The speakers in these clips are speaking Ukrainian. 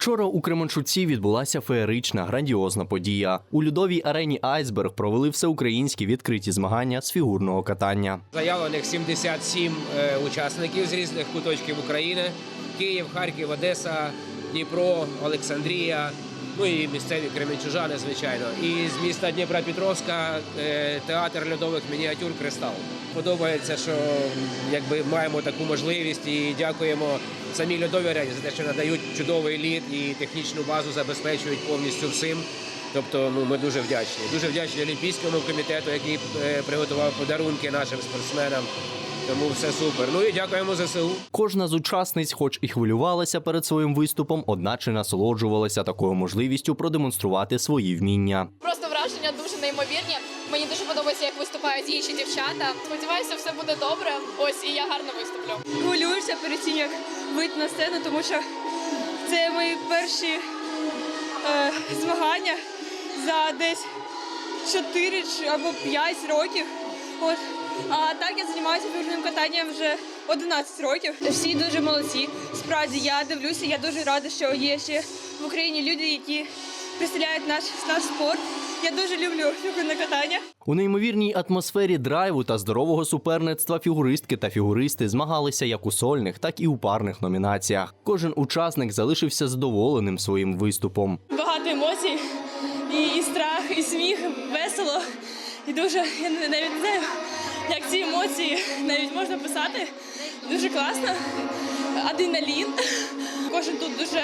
Учора у Кременчуці відбулася феєрична грандіозна подія. У льодовій арені Айсберг провели всеукраїнські відкриті змагання з фігурного катання. Заявлених 77 е, учасників з різних куточків України: Київ, Харків, Одеса, Дніпро, Олександрія. Ну і місцеві кременчужани, звичайно. І з міста Дніпропетровська е, театр льодових мініатюр Кристал. Подобається, що якби маємо таку можливість і дякуємо самій льодовій арені за те, що надають чудовий лід і технічну базу забезпечують повністю всім. Тобто, ну ми дуже вдячні. Дуже вдячні Олімпійському комітету, який е, приготував подарунки нашим спортсменам. Тому все супер. Ну і дякуємо ЗСУ. Кожна з учасниць, хоч і хвилювалася перед своїм виступом, одначе насолоджувалася такою можливістю продемонструвати свої вміння. Просто враження дуже неймовірні. Мені дуже подобається, як виступають інші дівчата. Сподіваюся, все буде добре. Ось і я гарно виступлю. хвилююся перед тим, як вийти на сцену, тому що це мої перші е, змагання за десь 4 або 5 років. От. А так я займаюся фігурним катанням вже 11 років. Всі дуже молодці. Справді я дивлюся, я дуже рада, що є ще в Україні люди, які представляють наш, наш спорт. Я дуже люблю фігурне катання. У неймовірній атмосфері драйву та здорового суперництва фігуристки та фігуристи змагалися як у сольних, так і у парних номінаціях. Кожен учасник залишився задоволеним своїм виступом. багато емоцій, і, і страх, і сміх, весело. І дуже, я навіть не знаю, як ці емоції навіть можна писати. Дуже класно. Адреналін. Кожен тут дуже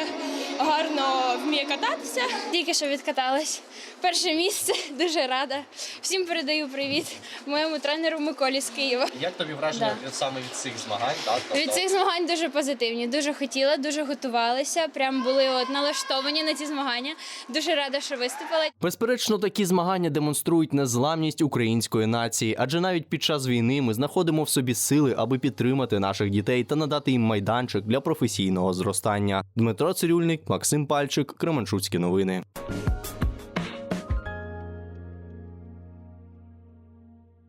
гарно вміє кататися. Тільки що відкаталась. Перше місце, дуже рада. Всім передаю привіт моєму тренеру Миколі з Києва. Як тобі враження Да. саме від цих змагань? Так, Від цих змагань дуже позитивні. Дуже хотіла, дуже готувалася. Прям були от налаштовані на ці змагання. Дуже рада, що виступила. Безперечно, такі змагання демонструють незламність української нації, адже навіть під час війни ми знаходимо в собі сили, аби підтримати наших дітей та надати їм майданчик для професійного зростання. Дмитро Цирюльник, Максим Пальчик, Кременчуцькі новини.